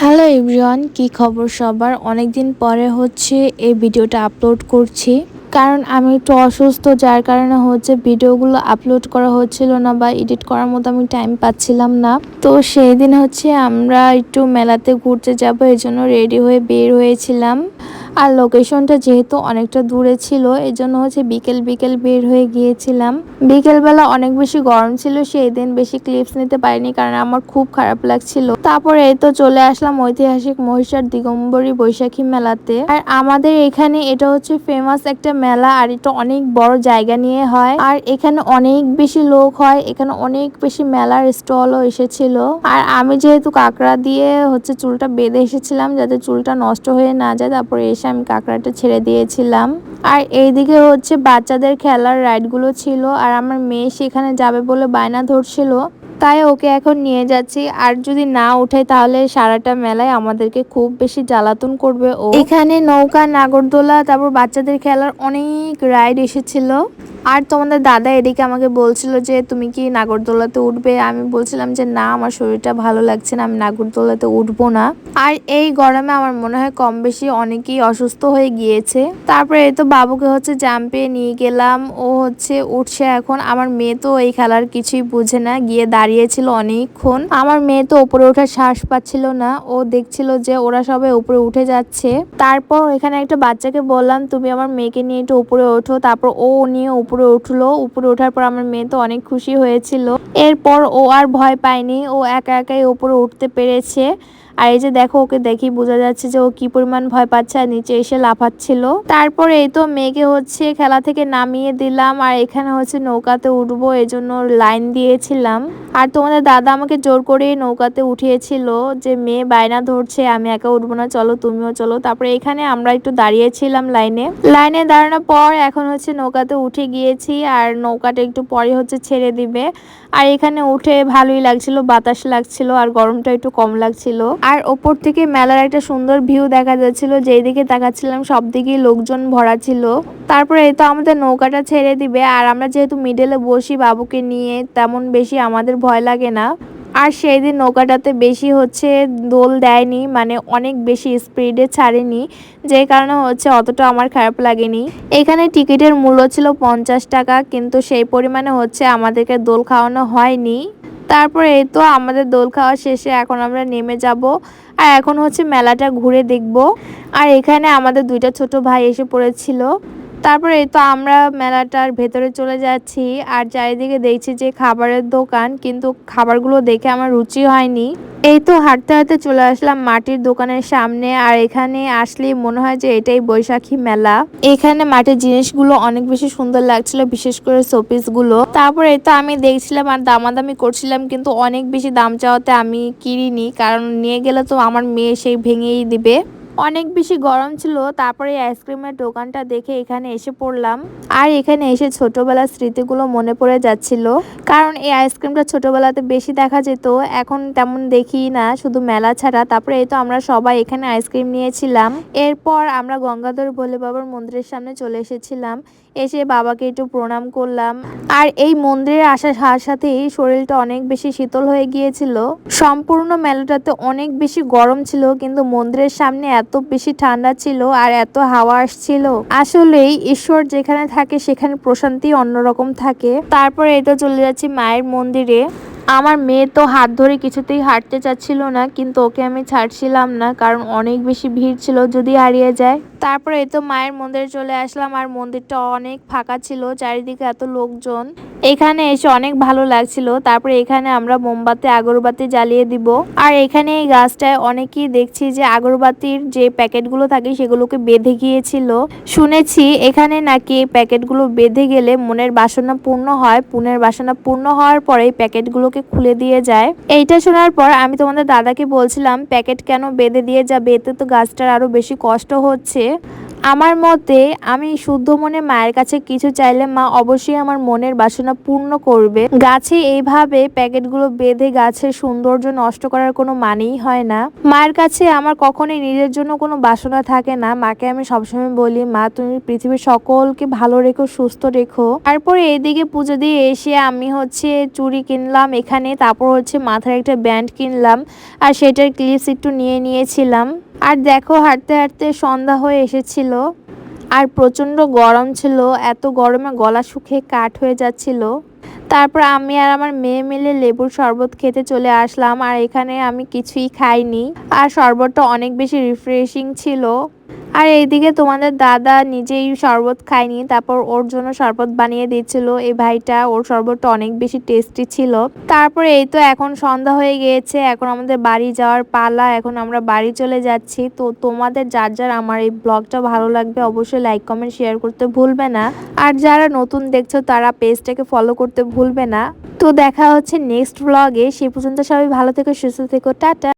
Hello everyone, কি খবর সবার? অনেক দিন পরে হচ্ছে এই ভিডিওটা আপলোড করছি। কারণ আমি একটু অসুস্থ, যার কারণে হচ্ছে ভিডিওগুলো আপলোড করা হচ্ছিল না বা এডিট করার মতো আমি টাইম পাচ্ছিলাম না। তো সেই দিন হচ্ছে আমরা একটু মেলাতে ঘুরতে যাব এই জন্য রেডি হয়ে বের হয়েছিলাম। আর লোকেশনটা যেহেতু অনেকটা দূরে ছিল এই জন্য হচ্ছে বিকেল বিকেল বের হয়ে গিয়েছিলাম। বিকেলবেলা অনেক বেশি গরম ছিল, সেই দিন বেশি ক্লিপস নিতে পারিনি কারণ আমার খুব খারাপ লাগছিল। তারপরে এই তো চলে আসলাম ঐতিহাসিক মহিষার দিগম্বরী বৈশাখী মেলাতে। আর আমাদের এখানে এটা হচ্ছে ফেমাস একটা মেলা আর এটা অনেক বড় জায়গা নিয়ে হয়। আর এখানে অনেক বেশি লোক হয়, এখানে অনেক বেশি মেলার স্টলও এসেছিল। আর আমি যেহেতু কাঁকড়া দিয়ে হচ্ছে চুলটা বেঁধে এসেছিলাম যাতে চুলটা নষ্ট হয়ে না যায়, তারপরে এসে আমি কাঁকড়াটা ছেড়ে দিয়েছিলাম। আর এইদিকে হচ্ছে বাচ্চাদের খেলার রাইডগুলো ছিল, আর আমার মেয়ে সেখানে যাবে বলে বায়না ধরছিল, তাই ওকে এখন নিয়ে যাচ্ছি। আর যদি না উঠে তাহলে সারাটা মেলায় আমাদেরকে খুব বেশি জ্বালাতন করবে ও। এখানে নৌকা, নাগরদোলা, তারপর বাচ্চাদের খেলার অনেক রাইড এসেছিল। আর তোমাদের দাদা এদিকে আমাকে বলছিল যে, তুমি কি নাগরদোলাতে উঠবে? আমি বলছিলাম যে, না, আমার শরীরটা ভালো লাগছে না, আমি নাগরদোলাতে উঠবো না। আর এই গরমে আমার মনে হয় কম বেশি অনেকেই অসুস্থ হয়ে গিয়েছে। তারপরে এই তো বাবুকে হচ্ছে জাম্পে নিয়ে গেলাম। ও হচ্ছে উঠছে এখন। আমার মেয়ে তো এই খেলার কিছুই বুঝে না, গিয়ে দাঁড়িয়েছিল অনেকক্ষণ। আমার মেয়ে তো উপরে ওঠার শ্বাস পাচ্ছিল না। ও দেখছিল যে, ওরা সবাই উপরে উঠে যাচ্ছে। তারপর এখানে একটা বাচ্চাকে বললাম, তুমি আমার মেয়েকে নিয়ে একটু উপরে ওঠো। তারপর ও নিয়ে উপরে উঠল। উপরে ওঠার পর আমার মেয়ে তো অনেক খুশি হয়েছিল। এরপর ও আর ভয় পায়নি। ও একা একাই উপরে উঠতে পেরেছে। আর এই যে দেখো, ওকে দেখি বোঝা যাচ্ছে যে ও কি পরিমাণ ভয় পাচ্ছে আর নিচে এসে লাফাচ্ছিল। তারপরে এই তো মেয়েকে হচ্ছে খেলা থেকে নামিয়ে দিলাম আর এখানে হচ্ছে নৌকাতে উঠবো এই জন্য লাইন দিয়েছিলাম। আর তোমাদের দাদা আমাকে জোর করে নৌকাতে উঠিয়েছিল যে, মেয়ে বায়না ধরছে, আমি একা উঠবো না, চলো তুমিও চলো। তারপরে এখানে আমরা একটু দাঁড়িয়েছিলাম লাইনে। লাইনে দাঁড়ানোর পর এখন হচ্ছে নৌকাতে উঠে গিয়েছি আর নৌকাটা একটু পরে হচ্ছে ছেড়ে দিবে। আর এখানে উঠে ভালোই লাগছিল, বাতাস লাগছিল আর গরমটা একটু কম লাগছিল। আর ওপর থেকে মেলার একটা সুন্দর ভিউ দেখা যাচ্ছিল, যেই দিকে তাকাচ্ছিলাম সব দিকেই লোকজন ভরা ছিল। তারপরে তো আমাদের নৌকাটা ছেড়ে দিবে, আর আমরা যেহেতু মিডেলে বসি বাবুকে নিয়ে, তেমন বেশি আমাদের ভয় লাগে না। আর সেই দিন নৌকাটাতে বেশি হচ্ছে দোল দেয়নি মানে অনেক বেশি স্পিডে ছাড়েনি যে কারণে হচ্ছে অতটা আমার খারাপ লাগেনি। এখানে টিকিটের মূল্য ছিল পঞ্চাশ টাকা, কিন্তু সেই পরিমাণে হচ্ছে আমাদেরকে দোল খাওয়ানো হয়নি। তারপরে এই তো আমাদের দোল খাওয়া শেষে এখন আমরা নেমে যাব। আর এখন হচ্ছে মেলাটা ঘুরে দেখব। আর এখানে আমাদের দুইটা ছোট ভাই এসে পড়েছিল। তারপরে এই তো আমরা মেলাটার ভেতরে চলে যাচ্ছি আর চারিদিকে দেখছি যে খাবারের দোকান, কিন্তু খাবারগুলো দেখে আমার রুচি হয়নি। এই তো হাঁটতে হাঁটতে চলে আসলাম মাটির দোকানের সামনে আর এখানে আসলেই মনে হয় যে এটাই বৈশাখী মেলা। এখানে মাটির জিনিসগুলো অনেক বেশি সুন্দর লাগছিল, বিশেষ করে শোপিসগুলো তারপরে তো আমি দেখছিলাম আর দামাদামি করছিলাম, কিন্তু অনেক বেশি দাম চাওয়াতে আমি কিনিনি, কারণ নিয়ে গেলে তো আমার মেয়ে সেই ভেঙেই দিবে। অনেক বেশি গরম ছিল, তারপরে এই আইসক্রিমের দোকানটা দেখে এখানে এসে পড়লাম। আর এখানে এসে ছোটবেলার স্মৃতিগুলো মনে পড়ে যাচ্ছিল। কারণ এই আইসক্রিমটা ছোটবেলাতে বেশি দেখা যেত, এখন তেমন দেখি না, শুধু মেলা ছাড়া। তারপরে এই তো আমরা সবাই এখানে আইসক্রিম নিয়েছিলাম। এরপর আমরা গঙ্গাধর ভোলে বাবার মন্দিরের সামনে চলে এসেছিলাম। এসে বাবাকে একটু প্রণাম করলাম। আর এই মন্দিরে আসার সাথে সাথেই শরীরটা অনেক বেশি শীতল হয়ে গিয়েছিল। সম্পূর্ণ মেলাটাতে অনেক বেশি গরম ছিল, কিন্তু মন্দিরের সামনে এত বেশি ঠান্ডা ছিল আর এত হাওয়া আসছিল। আসলেই ঈশ্বর যেখানে থাকে সেখানে প্রশান্তি অন্যরকম থাকে। তারপরে এটা চলে যাচ্ছি মায়ের মন্দিরে। আমার মেয়ে তো হাত ধরে কিছুতেই হাঁটতে চাচ্ছিল না, কিন্তু ওকে আমি ছাড়ছিলাম না, কারণ অনেক বেশি ভিড় ছিল যদি হারিয়ে যায়। তারপরে এই তো মায়ের মন্দিরে চলে আসলাম, আর মন্দিরটা অনেক ফাঁকা ছিল, চারিদিকে এত লোকজন। এখানে এসে অনেক ভালো লাগছিল। তারপরে এখানে আমরা মোমবাতি, আগরবাতি জ্বালিয়ে দিব। আর এখানে এই গাছটায় অনেকেই দেখছি যে আগরবাতির যে প্যাকেটগুলো থাকে সেগুলোকে বেঁধে গিয়েছিল। শুনেছি এখানে নাকি এই প্যাকেটগুলো বেঁধে গেলে মনের বাসনা পূর্ণ হয়। পুনের বাসনা পূর্ণ হওয়ার পরে এই প্যাকেটগুলোকে খুলে দিয়ে যায়। এইটা শোনার পর আমি তোমাদের দাদাকে বলছিলাম, প্যাকেট কেন বেঁধে দিয়ে যাবে? এতে তো গাছটার আরও বেশি কষ্ট হচ্ছে। আমার মতে, আমি শুদ্ধ মনে মায়ের কাছে কিছু চাইলে মা অবশ্যই আমার মনের বাসনা পূর্ণ করবে। গাছে এইভাবে প্যাকেটগুলো বেঁধে গাছের সৌন্দর্য নষ্ট করার কোনো মানেই হয় না। মায়ের কাছে আমার কখনোই নিজের জন্য কোনো বাসনা থাকে না। মাকে আমি সবসময় বলি, মা, তুমি পৃথিবীর সকলকে ভালো রেখো, সুস্থ রেখো। তারপরে এইদিকে পুজো দিয়ে এসে আমি হচ্ছে চুড়ি কিনলাম এখানে, তারপর হচ্ছে মাথার একটা ব্যান্ড কিনলাম, আর সেটার ক্লিপস একটু নিয়ে নিয়েছিলাম। আর দেখো, হাঁটতে হাঁটতে সন্ধ্যা হয়ে এসেছিল। আর প্রচণ্ড গরম ছিল, এত গরমে গলা শুকিয়ে কাঠ হয়ে যাচ্ছিল। তারপর আমি আর আমার মেয়ে মিলে লেবুর শরবত খেতে চলে আসলাম, আর এখানে আমি কিছুই খাইনি। আর শরবতটা অনেক বেশি রিফ্রেশিং ছিল। আর এইদিকে তোমাদের দাদা নিজেই শরবত খায়নি, তারপর ওর জন্য শরবত বানিয়ে দিচ্ছিল। এই ভাইটা ওর শরবতটা অনেক বেশি টেস্টি ছিল। তারপরে এই তো এখন সন্ধ্যা হয়ে গিয়েছে, এখন আমাদের বাড়ি যাওয়ার পালা, এখন আমরা বাড়ি চলে যাচ্ছি। তো তোমাদের যার যার আমার এই ব্লগটা ভালো লাগবে অবশ্যই লাইক কমেন্ট শেয়ার করতে ভুলবে না। আর যারা নতুন দেখছ তারা পেজটাকে ফলো করতে ভুলবে না। তো দেখা হচ্ছে নেক্সট ব্লগে সে পর্যন্ত সবাই ভালো থেকো, সুস্থ থেকো, টাটা।